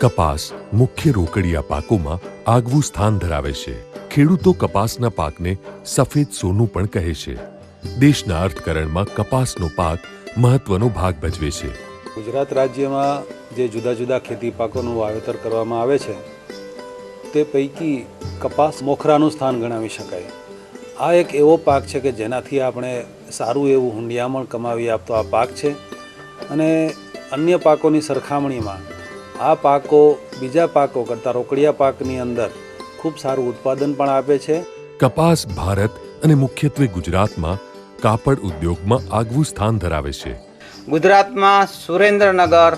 કપાસ મુખ્ય રોકડિયા પાકોમાં આગવું સ્થાન ધરાવે છે. ખેડૂતો કપાસના પાકને સફેદ સોનું પણ કહે છે. દેશના અર્થકરણમાં કપાસનો પાક મહત્વનો ભાગ ભજવે છે. ગુજરાત રાજ્યમાં જે જુદા જુદા ખેતી પાકોનું વાવેતર કરવામાં આવે છે, તે પૈકી કપાસ મોખરાનું સ્થાન ગણાવી શકાય. આ એક એવો પાક છે કે જેનાથી આપણે સારું એવું હુંડિયામણ કમાવી આપતો આ પાક છે અને અન્ય પાકોની સરખામણીમાં આ પાકો બીજા પાકો કરતાં રોકડિયા પાકની અંદર ખૂબ સારું ઉત્પાદન પણ આપે છે. કપાસ ભારત અને મુખ્યત્વે ગુજરાતમાં કાપડ ઉદ્યોગમાં આગવું સ્થાન ધરાવે છે. ગુજરાતમાં સુરેન્દ્રનગર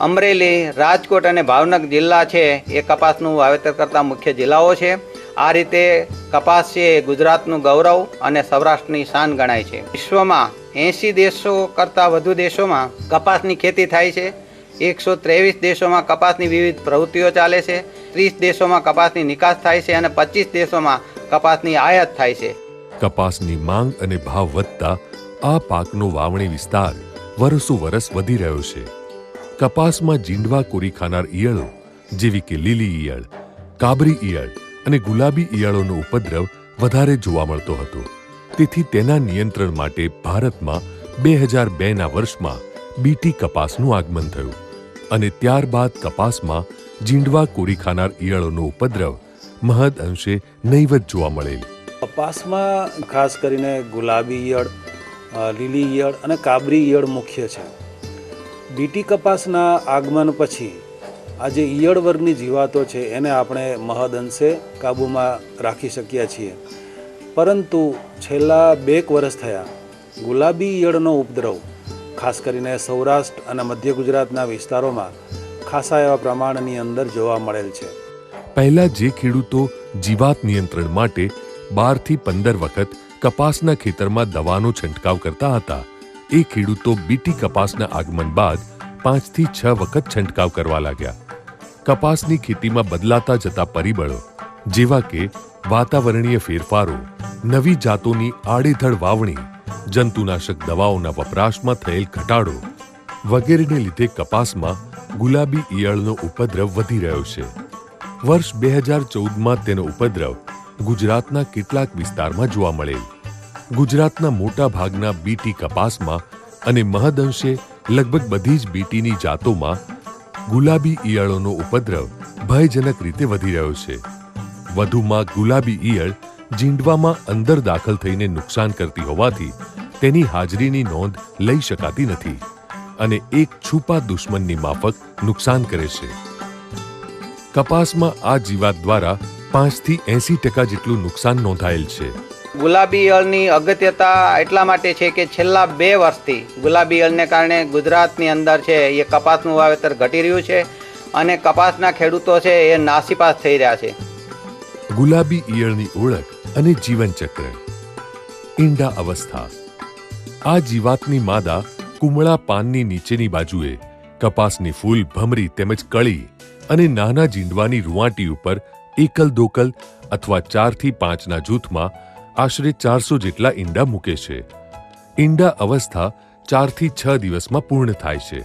અમરેલી રાજકોટ અને ભાવનગર જિલ્લા છે એ કપાસનું વાવેતર કરતા મુખ્ય જિલ્લાઓ છે. આ રીતે કપાસ છે એ ગુજરાતનું ગૌરવ અને સૌરાષ્ટ્રની શાન ગણાય છે. વિશ્વમાં એંશી દેશો કરતાં વધુ દેશોમાં કપાસની ખેતી થાય છે. એકસો ત્રેવીસ દેશોમાં કપાસની વિવિધ પ્રવૃત્તિઓ ચાલે છે, ત્રીસ દેશોમાં કપાસની નિકાસ થાય છે અને પચીસ દેશોમાં કપાસની આયાત થાય છે. કપાસની માંગ અને ભાવ વધતા આ પાકનો વાવણી વિસ્તાર વરસો વરસ વધી રહ્યો છે. કપાસમાં જીંડવા કોરી ખાનાર ઈયળો જેવી કે લીલી ઈયળ, કાબરી ઈયળ અને ગુલાબી ઈયળોનો ઉપદ્રવ વધારે જોવા મળતો હતો. તેથી તેના નિયંત્રણ માટે ભારતમાં બે હજાર બેના વર્ષમાં બીટી કપાસનું આગમન થયું. અને ત્યારબાદ કપાસમાં જીંડવા કોરી ખાનાર ઈયળોનો ઉપદ્રવ મહદ અંશે નહીવત જોવા મળેલ. કપાસમાં ખાસ કરીને ગુલાબી ઈયળ લીલી ઈયળ અને કાબરી ઈયળ મુખ્ય છે. બીટી કપાસના આગમન પછી આ જે ઈયળ વર્ગની જીવાતો છે એને આપણે મહદ અંશે કાબૂમાં રાખી શક્યા છીએ. પરંતુ છેલ્લા બેક વર્ષ થયા ગુલાબી ઈયળનો ઉપદ્રવ ખાસ કરીને સૌરાષ્ટ્ર અને મધ્ય ગુજરાતના વિસ્તારોમાં ખાસા એવા પ્રમાણની અંદર જોવા મળેલ છે. પહેલા જે ખેડૂતો જીવાત નિયંત્રણ માટે બારથી પંદર વખત કપાસના ખેતરમાં દવાનો છંટકાવ કરતા હતા, એ ખેડૂતો બીટી કપાસના આગમન બાદ પાંચથી છ વખત છંટકાવ કરવા લાગ્યા. કપાસની ખેતીમાં બદલાતા જતા પરિબળો જેવા કે વાતાવરણીય ફેરફારો નવી જાતોની આડેધડ વાવણી, જંતુનાશક દવાઓના વપરાશમાં થયેલ ઘટાડો વગેરેને લીધે કપાસમાં ગુલાબી ઈયળનો ઉપદ્રવ વધી રહ્યો છે. વર્ષ બે હજાર ચૌદમાં તેનો ઉપદ્રવ ગુજરાતના કેટલાક વિસ્તારમાં જોવા મળેલ. ગુજરાતના મોટા ભાગના બીટી કપાસમાં અને મહદઅંશે લગભગ બધી જ બીટીની જાતોમાં ગુલાબી ઈયળોનો ઉપદ્રવ ભયજનક રીતે વધી રહ્યો છે. વધુમાં ગુલાબી ઈયળ જીંડવામાં અંદર દાખલ થઈને નુકસાન કરતી હોવાથી તેની હાજરીની નોંધ લઈ શકાતી નથી અને એક છુપા દુશ્મનની માફક નુકસાન કરે છે. કપાસમાં આ જીવાત દ્વારા પાંચથી એંસી ટકા જેટલું નુકસાન નોંધાયેલ છે. ગુલાબી ઈયળની અગત્યતા એટલા માટે છે કે છેલ્લા બે વર્ષથી ગુલાબી ઈયળને કારણે ગુજરાતની અંદર છે એ કપાસનું વાવેતર ઘટી રહ્યું છે અને કપાસના ખેડૂતો છે એ નાસીપાસ થઈ રહ્યા છે. ગુલાબી ઈયળની ઓળખ અને જીવનચક્ર. ઈંડા અવસ્થા. આ જીવાતની માદા કુમળા પાનની નીચેની બાજુએ કપાસની ફૂલ, ભમરી તેમજ કળી અને નાના જીંડવાની રૂવાટી ઉપર એકલ દોકલ અથવા ચારથી પાંચના જૂથમાં આશરે ચારસો જેટલા ઈંડા મૂકે છે. ઈંડા અવસ્થા ચારથી છ દિવસમાં પૂર્ણ થાય છે.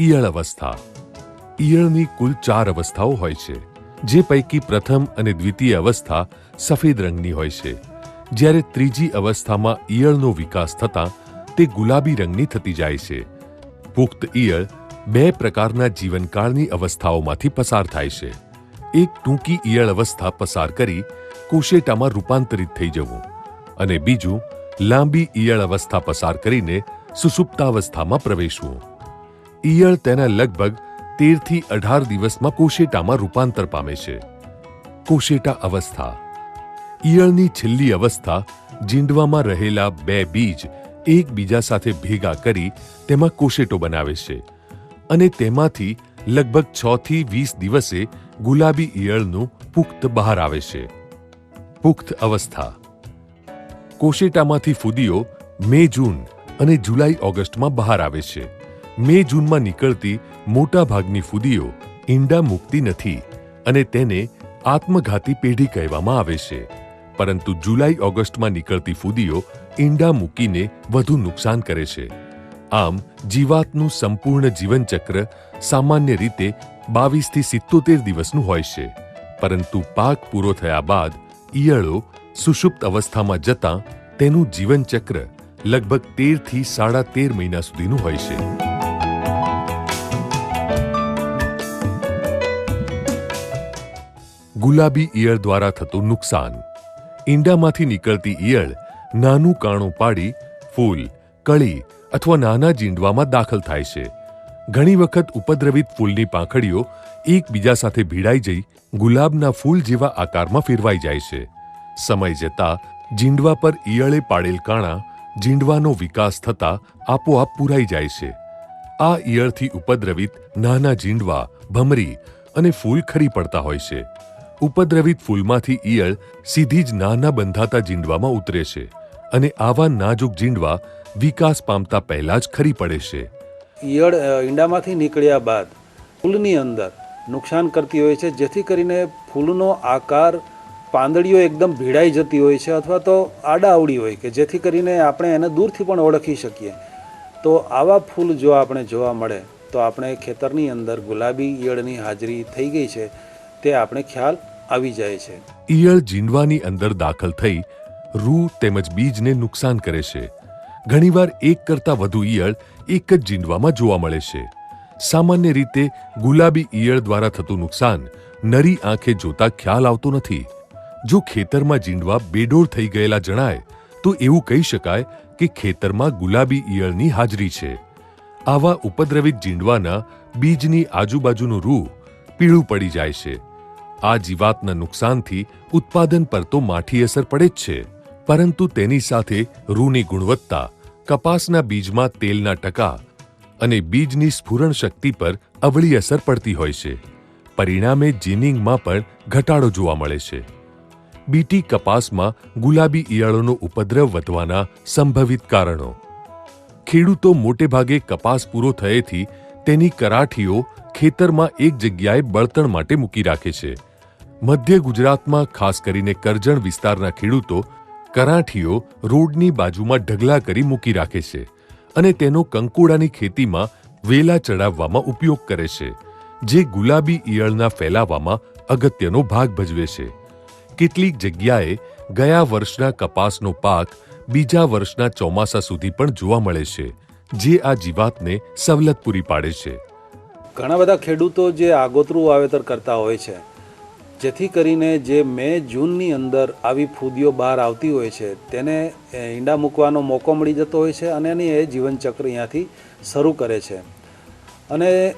ઈયળ અવસ્થા. ઈયળની કુલ ચાર અવસ્થાઓ હોય છે. જે પૈકી પ્રથમ અને દ્વિતીય અવસ્થા સફેદ રંગની હોય છે. જ્યારે ત્રીજી અવસ્થામાં ઈયળનો વિકાસ થતાં તે ગુલાબી રંગની થતી જાય છે. પુખ્ત ઈયળ બે પ્રકારના જીવનકાળની અવસ્થાઓમાંથી પસાર થાય છે. એક ટૂંકી ઈયળ અવસ્થા પસાર કરી કોશેટામાં રૂપાંતરિત થઈ જવું અને બીજું લાંબી ઈયળ અવસ્થા પસાર કરીને સુસુપ્તાવસ્થામાં પ્રવેશવું. ઈયળ તેના લગભગ તેરથી અઢાર દિવસમાં કોશેટામાં રૂપાંતર પામે છે. કોશેટા અવસ્થા ઈયળની છેલ્લી અવસ્થા, જીંડવામાં રહેલા બે બીજ એકબીજા સાથે ભેગા કરી તેમાં કોશેટો બનાવે છે અને તેમાંથી લગભગ છ થી વીસ દિવસે ગુલાબી ઈયળનું પુખ્ત બહાર આવે છે. પુખ્ત અવસ્થા. કોશેટામાંથી ફૂદીઓ મે જૂન અને જુલાઈ ઓગસ્ટમાં બહાર આવે છે. મે જૂનમાં નીકળતી મોટાભાગની ફૂદીઓ ઈંડા મૂકતી નથી અને તેને આત્મઘાતી પેઢી કહેવામાં આવે છે. પરંતુ જુલાઈ, ઓગસ્ટમાં નીકળતી ફૂદીઓ ઈંડા મૂકીને વધુ નુકસાન કરે છે. આમ, જીવાતનું સંપૂર્ણ જીવનચક્ર સામાન્ય રીતે બાવીસથી સિત્તોતેર દિવસનું હોય છે. પરંતુ પાક પૂરો થયા બાદ ઈયળો સુષુપ્ત અવસ્થામાં જતાં તેનું જીવનચક્ર લગભગ તેરથી સાડા તેર મહિના સુધીનું હોય છે. ગુલાબી ઈયળ દ્વારા થતું નુકસાન ઈંડામાંથી નીકળતી ઈયળ નાનું કાણું પાડી ફૂલ, કળી અથવા નાના જીંડવામાં દાખલ થાય છે. ઘણી વખત ઉપદ્રવિત ફૂલની પાંખડીઓ એકબીજા સાથે ભીડાઈ જઈ ગુલાબના ફૂલ જેવા આકારમાં ફેરવાઈ જાય છે. સમય જતાં જીંડવા પર ઈયળે પાડેલ કાણા જીંડવાનો વિકાસ થતા આપોઆપ પૂરાઈ જાય છે. આ ઈયળથી ઉપદ્રવિત નાના જીંડવા ભમરી અને ફૂલ ખરી પડતા હોય છે. ઉપદ્રવિત ફૂલમાંથી ઈયળ સીધી જ નાના બંધાતા જીંડવામાં ઉતરે છે અને આવા નાજુક જીંડવા વિકાસ પામતા પહેલા જ ખરી પડે છે. ઈયળ ઈંડામાંથી નીકળ્યા બાદ ફૂલની અંદર નુકસાન કરતી હોય છે, જેથી કરીને ફૂલનો આકાર પાંદડીઓ એકદમ ભીડાઈ જતી હોય છે અથવા તો આડાઅવળી હોય કે જેથી કરીને આપણે એને દૂરથી પણ ઓળખી શકીએ. તો આવા ફૂલ જો આપણે જોવા મળે, તો આપણે ખેતરની અંદર ગુલાબી ઈયળની હાજરી થઈ ગઈ છે. તે આપણે ખ્યાલ આવી જાય છે. ઈયળ જીંડવાની અંદર દાખલ થઈ રૂ તેમજ બીજને નુકસાન કરે છે. ઘણીવાર એક કરતાં વધુ ઈયળ એક જ જીંડવામાં જોવા મળે છે. સામાન્ય રીતે ગુલાબી ઈયળ દ્વારા થતું નુકસાન નરી આંખે જોતા ખ્યાલ આવતો નથી. જો ખેતરમાં જીંડવા બેડોળ થઈ ગયેલા જણાય, તો એવું કહી શકાય કે ખેતરમાં ગુલાબી ઈયળની હાજરી છે. આવા ઉપદ્રવિત જીંડવાના બીજની આજુબાજુનું રૂ પીળું પડી જાય છે. આ જીવાતના નુકસાનથી ઉત્પાદન પર તો માઠી અસર પડે જ છે. પરંતુ તેની સાથે રૂની ગુણવત્તા, કપાસના બીજમાં તેલના ટકા અને બીજની સ્ફુરણ શક્તિ પર અવળી અસર પડતી હોય છે. પરિણામે જીનિંગમાં પણ ઘટાડો જોવા મળે છે. બીટી કપાસમાં ગુલાબી ઈયળોનો ઉપદ્રવ વધવાના સંભવિત કારણો. ખેડૂતો મોટે ભાગે કપાસ પૂરો થયેથી તેની કરાઠીઓ ખેતરમાં એક જગ્યાએ બળતણ માટે મૂકી રાખે છે. મધ્ય ગુજરાતમાં ખાસ કરીને કરજણ વિસ્તારના ખેડૂતો કરાઠીઓ રોડની બાજુમાં ઢગલા કરી મૂકી રાખે છે અને તેનો કંકોડાની ખેતીમાં વેલા ચડાવવામાં ઉપયોગ કરે છે, જે ગુલાબી ઈયળના ફેલાવામાં અગત્યનો ભાગ ભજવે છે. કેટલીક જગ્યાએ ગયા વર્ષના કપાસનો પાક બીજા વર્ષના ચોમાસા સુધી પણ જોવા મળે છે. જે આ જીવાતને સવલત પૂરી પાડે છે. ઘણા બધા ખેડૂતો જે આગોતરું વાવેતર કરતા હોય છે જેથી કરીને જે મે જૂનની અંદર આવી ફૂદીઓ બહાર આવતી હોય છે તેને ઈંડા મૂકવાનો મોકો મળી જતો હોય છે અને એની એ જીવનચક્ર અહીંયાથી શરૂ કરે છે. અને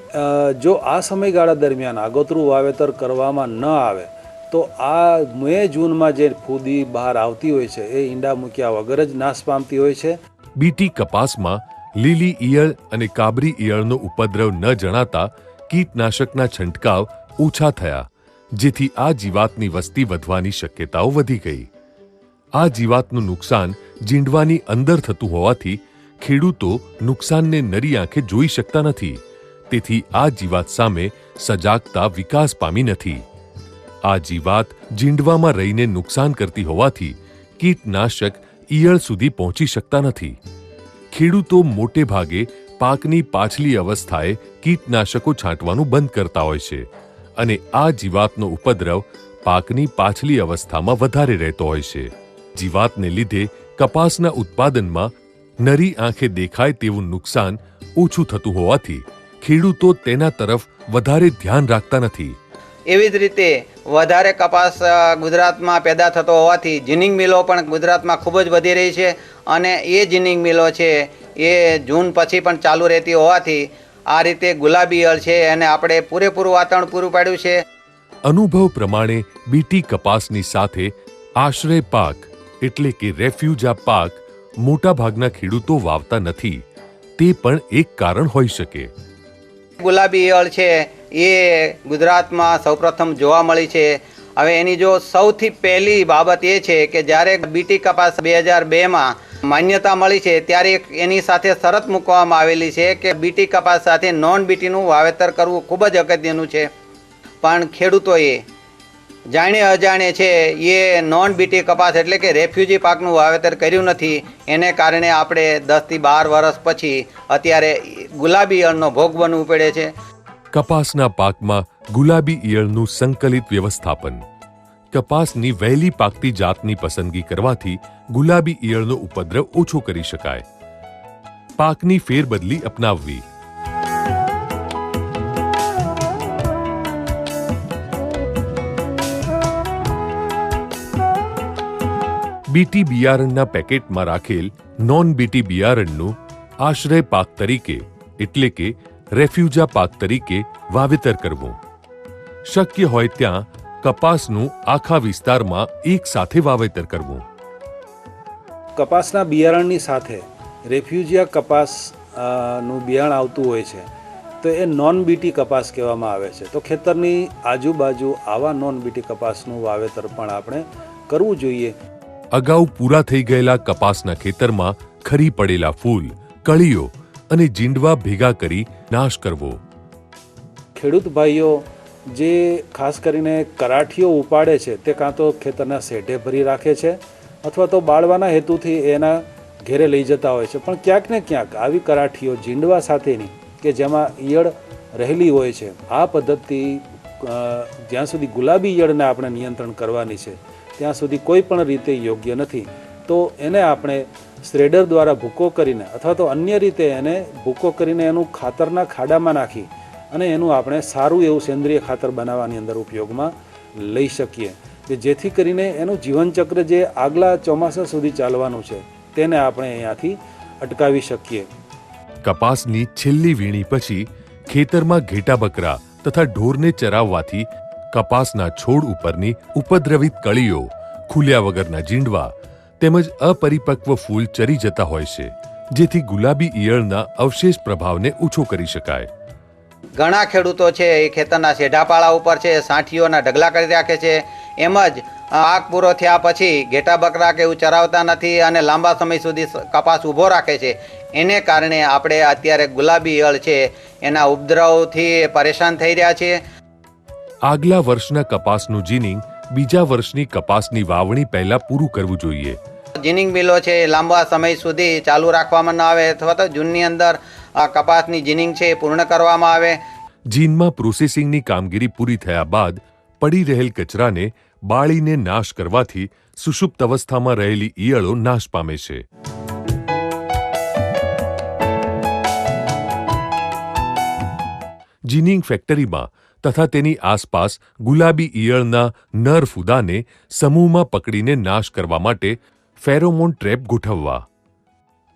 જો આ સમયગાળા દરમિયાન આગોતરું વાવેતર કરવામાં ન આવે તો આ મે જૂનમાં જે ફૂદી બહાર આવતી હોય છે એ ઈંડા મૂક્યા વગર જ નાશ પામતી હોય છે. બીટી કપાસમાં લીલી ઈયળ અને કાબરી ઈયળનો ઉપદ્રવ ન જણાતા કીટનાશકના છંટકાવ ઓછા થયા, જેથી આ જીવાતની વસ્તી વધવાની શક્યતાઓ વધી ગઈ. આ જીવાતનું નુકસાન જીંડવાની અંદર થતું હોવાથી ખેડૂતો નુકસાનને નરી આંખે જોઈ શકતા નથી, તેથી આ જીવાત સામે સજાગતા વિકાસ પામી નથી. આ જીવાત જીંડવામાં રહીને નુકસાન કરતી હોવાથી કીટનાશક ઈયળ સુધી પહોંચી શકતા નથી. ખેડૂતો મોટે ભાગે પાકની પાછલી અવસ્થાએ કીટનાશકો છાંટવાનું બંધ કરતા હોય છે અને આ જીવાતનો ઉપદ્રવ પાકની પાછલી અવસ્થામાં વધારે રહેતો હોય છે. જીવાતને લીધે કપાસના ઉત્પાદનમાં નરી આંખે દેખાય તેવું નુકસાન ઓછું થતું હોવાથી ખેડૂતો તેના તરફ વધારે ધ્યાન રાખતા નથી. એવી જ રીતે વધારે કપાસ ગુજરાતમાં પેદા થતો હોવાથી જીનિંગ મિલો પણ ગુજરાતમાં ખૂબ જ વધી રહી છે અને એ જીનિંગ મિલો છે એ જૂન પછી પણ ચાલુ રહેતી હોવાથી આ રીતે ગુલાબી અળ છે એને આપણે પૂરેપૂરું વાતાવરણ પૂરું પાડ્યું છે. અનુભવ પ્રમાણે બીટી કપાસની સાથે આશ્રય પાક એટલે કે રેફ્યુજા પાક મોટાભાગના ખેડૂતો વાવતા નથી તે પણ એક કારણ હોઈ શકે. ગુલાબી અળ છે એ ગુજરાતમાં સૌપ્રથમ જોવા મળી છે. હવે એની જો સૌથી પહેલી બાબત એ છે કે જ્યારે બીટી કપાસ બે હજાર બેમાં માન્યતા મળી છે, ત્યારે એની સાથે શરત મૂકવામાં આવેલી છે કે બીટી કપાસ સાથે નોન બીટીનું વાવેતર કરવું ખૂબ જ અગત્યનું છે. પણ ખેડૂતોએ જાણે અજાણે છે, એ નોન બીટી કપાસ એટલે કે રેફ્યુજી પાકનું વાવેતર કર્યું નથી. એને કારણે આપણે દસથી બાર વર્ષ પછી અત્યારે ગુલાબી ઈયળનો ભોગ બનવું પડે છે. કપાસના પાકમાં ગુલાબી ઈયળનું સંકલિત વ્યવસ્થાપન. કપાસની વહેલી પાકતી જાતની પસંદગી કરવાથી ગુલાબી ઈયળનો ઉપદ્રવ ઓછો કરી શકાય. પાકની ફેરબદલી અપનાવવી. બીટી બિયારણના પેકેટમાં રાખેલ નોન બીટી બિયારણનું આશ્રય પાક તરીકે, એટલે કે રેફ્યુજા પાક તરીકે વાવેતર કરવું. શક્ય હોય ત્યાં કપાસનું આખા વિસ્તારમાં એક સાથે વાવેતર કરવું. કપાસના બિયારણની સાથે રેફ્યુજિયા કપાસનું બિયારણ આવતું હોય છે તો એ નોન બીટી કપાસ કહેવામાં આવે છે. તો ખેતરની આજુબાજુ આવા નોન બીટી કપાસનું વાવેતર પણ આપણે કરવું જોઈએ. અગાઉ પૂરા થઈ ગયેલા કપાસના ખેતરમાં ખરી પડેલા ફૂલ કળીઓ અને જીંડવા ભેગા કરી નાશ કરવો. ખેડૂત ભાઈઓ, જે ખાસ કરીને કરાઠીઓ ઉપાડે છે, તે કાં તો ખેતરના શેઢે ભરી રાખે છે, અથવા તો બાળવાના હેતુથી એના ઘેરે લઈ જતા હોય છે. પણ ક્યાંક ને ક્યાંક આવી કરાઠીઓ જીંડવા સાથેની, કે જેમાં ઈયળ રહેલી હોય છે, આ પદ્ધતિ જ્યાં સુધી ગુલાબી ઈયળને આપણે નિયંત્રણ કરવાની છે, ત્યાં સુધી કોઈ પણ રીતે યોગ્ય નથી. તો એને આપણે શ્રેડર દ્વારા ભૂકો કરીને અથવા તો અન્ય રીતે એને ભૂકો કરીને એનું ખાતરના ખાડામાં નાખી અને એનું આપણે સારું એવું સેન્દ્રિય ખાતર બનાવવાની અંદર ઉપયોગમાં લઈ શકીએ. કે જેથી કરીને એનું જીવનચક્ર જે આગલા ચોમાસા સુધી ચાલવાનું છે, તેને આપણે અહીંયાથી અટકાવી શકીએ. કપાસની છેલ્લી વીણી પછી ખેતરમાં ઘેટા બકરા તથા ઢોરને ચરાવવાથી કપાસના છોડ ઉપરની ઉપદ્રવિત કળીઓ ખુલ્યા વગરના જીંડવા તેમજ અપરિપક્વ ફૂલ ચરી જતા હોય છે જેથી ગુલાબી ઈયળના અવશેષ પ્રભાવને ઓછો કરી શકાય. ઘણા ખેડૂતો છે એ ખેતરના શેઢાપાળા ઉપર છે સાંઠીઓના ઢગલા કરી રાખે છે એમ જ પાક પૂરો થયા પછી ઘેટા બકરા કે એવું ચરાવતા નથી અને લાંબા સમય સુધી કપાસ ઊભો રાખે છે. એને કારણે આપણે અત્યારે ગુલાબી ઈયળ છે એના ઉપદ્રવથી પરેશાન થઈ રહ્યા છીએ. આગલા વર્ષના કપાસનું જીનિંગ બીજા વર્ષની કપાસની વાવણી પહેલા પૂરું કરવું જોઈએ. જીનિંગ મિલો છે એ લાંબા સમય સુધી ચાલુ રાખવામાં ન આવે અથવા તો જૂનની અંદર કપાસની જીનિંગ છે એ પૂર્ણ કરવામાં આવે. જીનમાં પ્રોસેસિંગની કામગીરી પૂરી થયા બાદ પડી રહેલ કચરાને બાળીને નાશ કરવાથી સુષુપ્ત અવસ્થામાં રહેલી ઈયળો નાશ પામે છે. જીનિંગ ફેક્ટરીમાં તથા તેની આસપાસ ગુલાબી ઈયળના નર ફૂદાને સમૂહમાં પકડીને નાશ કરવા માટે ફેરોમોન ટ્રેપ ગોઠવવા.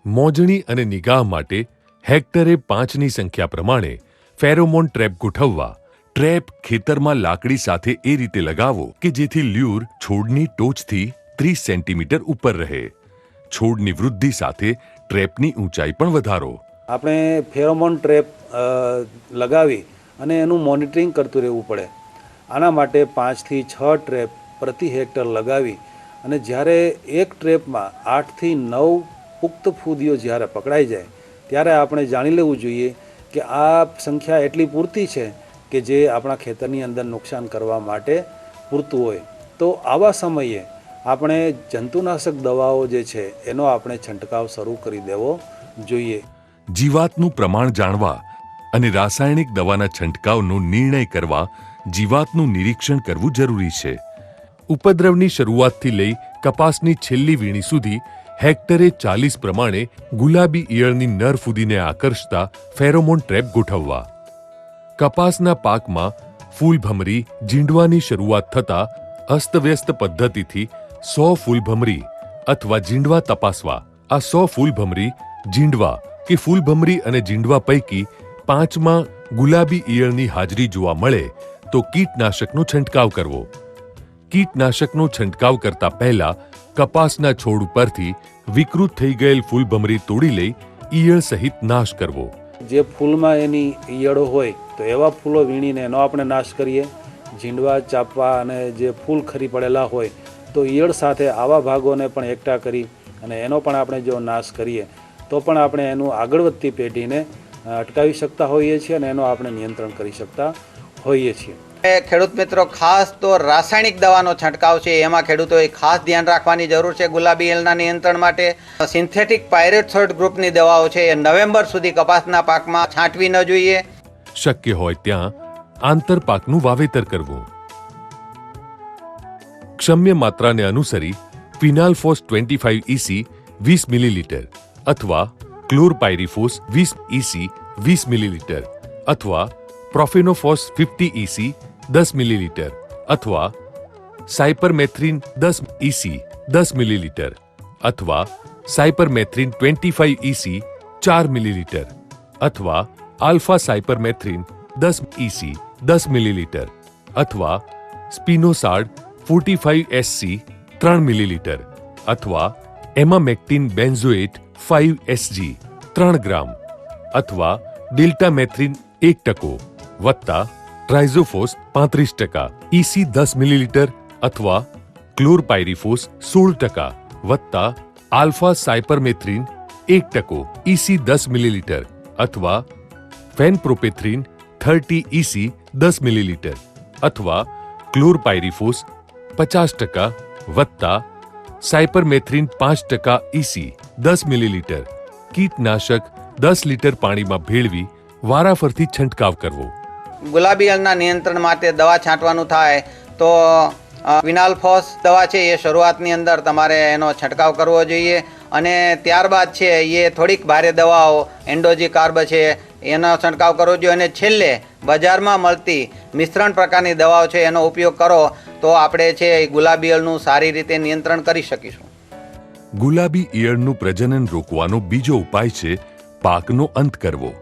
મોજણી અને નિગાહ માટે હેક્ટરે પાંચની સંખ્યા પ્રમાણે ફેરોમોન ટ્રેપ ગોઠવવા, ટ્રેપ ખેતરમાં લાકડી સાથે એ રીતે લગાવો કે જેથી લ્યુર છોડની ટોચથી ત્રીસ સેન્ટીમીટર ઉપર રહે. છોડની વૃદ્ધિ સાથે ટ્રેપની ઊંચાઈ પણ વધારો. આપણે ફેરોમોન ટ્રેપ લગાવી અને એનું મોનિટરિંગ કરતું રહેવું પડે. આના માટે પાંચથી છ ટ્રેપ પ્રતિ હેક્ટર લગાવી અને જ્યારે એક ટ્રેપમાં આઠથી નવ પુખ્ત ફૂદીઓ જ્યારે પકડાઈ જાય, ત્યારે આપણે જાણી લેવું જોઈએ કે આ સંખ્યા એટલી પૂરતી છે કે જે આપણા ખેતરની અંદર નુકસાન કરવા માટે પૂરતું હોય. તો આવા સમયે આપણે જંતુનાશક દવાઓ જે છે, એનો આપણે છંટકાવ શરૂ કરી દેવો જોઈએ. જીવાતનું પ્રમાણ જાણવા અને રાસાયણિક દવાના છંટકાવનો નિર્ણય કરવા જીવાતનું નિરીક્ષણ કરવું જરૂરી છે. ઉપદ્રવની શરૂઆતથી લઈ કપાસની છેલ્લી વીણી સુધી હેક્ટરે ચાલીસ પ્રમાણે ગુલાબી ઈયળની નર ફૂદીને આકર્ષતા ફેરોમોન ટ્રેપ ગોઠવવા. કપાસના પાકમાં ફૂલભમરી, ઝીંડવાની શરૂઆત થતા અસ્તવ્યસ્ત પદ્ધતિથી સો ફૂલભમરી અથવા જીંડવા તપાસવા. આ સો ફૂલભમરી, ઝીંડવા કે ફૂલભમરી અને ઝીંડવા પૈકી પાંચમાં ગુલાબી ઈયળની હાજરી જોવા મળે તો કીટનાશકનો છંટકાવ કરવો. કીટનાશકનો છંટકાવ કરતા પહેલા કપાસના છોડ ઉપરથી વિકૃત થઈ ગયેલ ફૂલભમરી તોડી લઈ ઈયળ સહિત નાશ કરવો. જે ફૂલમાં એની ઈયળો હોય તો એવા ફૂલો વીણીને એનો આપણે નાશ કરીએ. ઝીંડવા, ચાપવા અને જે ફૂલ ખરી પડેલા હોય તો ઈયળ સાથે આવા ભાગોને પણ એકઠા કરી અને એનો પણ આપણે જો નાશ કરીએ તો પણ આપણે એનું આગળ વધતી પેઢીને અટકાવી શકતા હોઈએ છીએ અને એનો આપણે નિયંત્રણ કરી શકતા હોઈએ છીએ. એ ખેડૂત મિત્રો ખાસ તો રાસાયણિક દવાનો છંટકાવ છે. એમાં ખેડૂતોએ ખાસ ધ્યાન રાખવાની જરૂર છે ગુલાબી એલના નિયંત્રણ માટે. સિન્થેટિક પાયરેટસોઇડ ગ્રુપની દવાઓ છે. એ નવેમ્બર સુધી કપાસના પાકમાં છાંટવી ન જોઈએ. શક્ય હોય ત્યાં આંતરપાકનું વાવેતર કરવું. ક્ષમ્ય માત્રાને અનુસરી ફિનાલ્ફોસ ટ્વેન્ટી ફાઇવ ઇસી વીસ મિલીલીટર અથવા ક્લોરપાયરીફોસ વીસ ઇસી વીસ મિલીલીટર અથવા પ્રોફેનોફોસ ફિફ્ટી ઇસી દસ મિલીલીટર અથવા સાયપરમેથ્રિન દસ ઇસી દસ મિલીલીટર અથવા સાયપરમેથ્રિન ટ્વેન્ટી ફાઇવ ઇસી ચાર મિલીલીટર અથવા આલ્ફા સાયપરમેથ્રિન દસ ઇસી દસ મિલીલીટર અથવા સ્પિનોસાડ ફોર્ટી ફાઇવ એસસી ત્રણ મિલીલીટર અથવા એમામેક્ટિન બેન્ઝોએટ ફાઇવ એસજી ત્રણ ગ્રામ અથવા ડેલ્ટામેથ્રિન એક ટકો વત્તા ટ્રાઇઝોફોસ પાંત્રીસ ટકા ઇસી દસ મિલીલીટર અથવા ક્લોરપાયરીફોસ સોળ ટકા વત્તા આલ્ફા સાયપરમેથ્રિન એક ટકો ઇસી દસ મિલીલીટર અથવા ફેનપ્રોપેથ્રિન થર્ટી ઇસી દસ મિલીલીટર અથવા ક્લોરપાયરીફોસ પચાસ ટકા વત્તા સાયપરમેથ્રિન પાંચ ટકા ઇસી દસ મિલીલીટર. કીટનાશક દસ લીટર પાણીમાં ભેળવી વારાફરતી છંટકાવ કરવો. ગુલાબી ઈયળના નિયંત્રણ માટે દવા છાંટવાનું થાય તો વિનાલ્ફોસ દવા છે એ શરૂઆતની અંદર તમારે એનો છંટકાવ કરવો જોઈએ. અને ત્યારબાદ છે એ થોડીક ભારે દવાઓ એન્ડોજી કાર્બ છે, એનો છંટકાવ કરવો જોઈએ. અને છેલ્લે બજારમાં મળતી મિશ્રણ પ્રકારની દવાઓ છે, એનો ઉપયોગ કરો તો આપણે છે ગુલાબી ઈયળનું સારી રીતે નિયંત્રણ કરી શકીશું. ગુલાબી ઈયળનું પ્રજનન રોકવાનો બીજો ઉપાય છે, પાકનો અંત કરવો.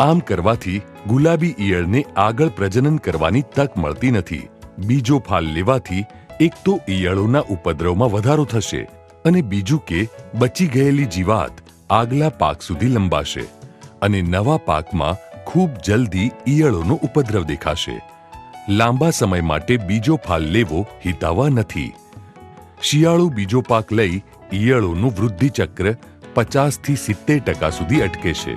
આમ કરવાથી ગુલાબી ઈયળને આગળ પ્રજનન કરવાની તક મળતી નથી. બીજો ફાલ લેવાથી એક તો ઈયળોના ઉપદ્રવમાં વધારો થશે અને બીજું કે બચી ગયેલી જીવાત આગલા પાક સુધી લંબાશે અને નવા પાકમાં ખૂબ જલ્દી ઈયળોનો ઉપદ્રવ દેખાશે. લાંબા સમય માટે બીજો ફાલ લેવો હિતાવા નથી. શિયાળુ બીજો પાક લઈ ઈયળોનું વૃદ્ધિચક્ર પચાસથી સિત્તેર ટકા સુધી અટકે છે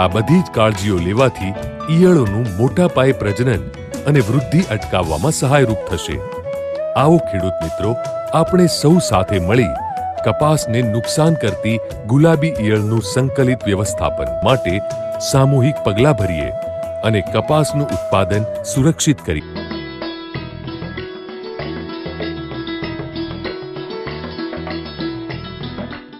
આ બધી જ કાળજીઓ લેવાથી ઈયળોનું મોટા પાયે પ્રજનન અને વૃદ્ધિ અટકાવવામાં સહાયરૂપ થશે. આવો ખેડૂત મિત્રો, આપણે સૌ સાથે મળી કપાસને નુકસાન કરતી ગુલાબી ઈયળનું સંકલિત વ્યવસ્થાપન માટે સામૂહિક પગલાં ભરીએ અને કપાસનું ઉત્પાદન સુરક્ષિત કરી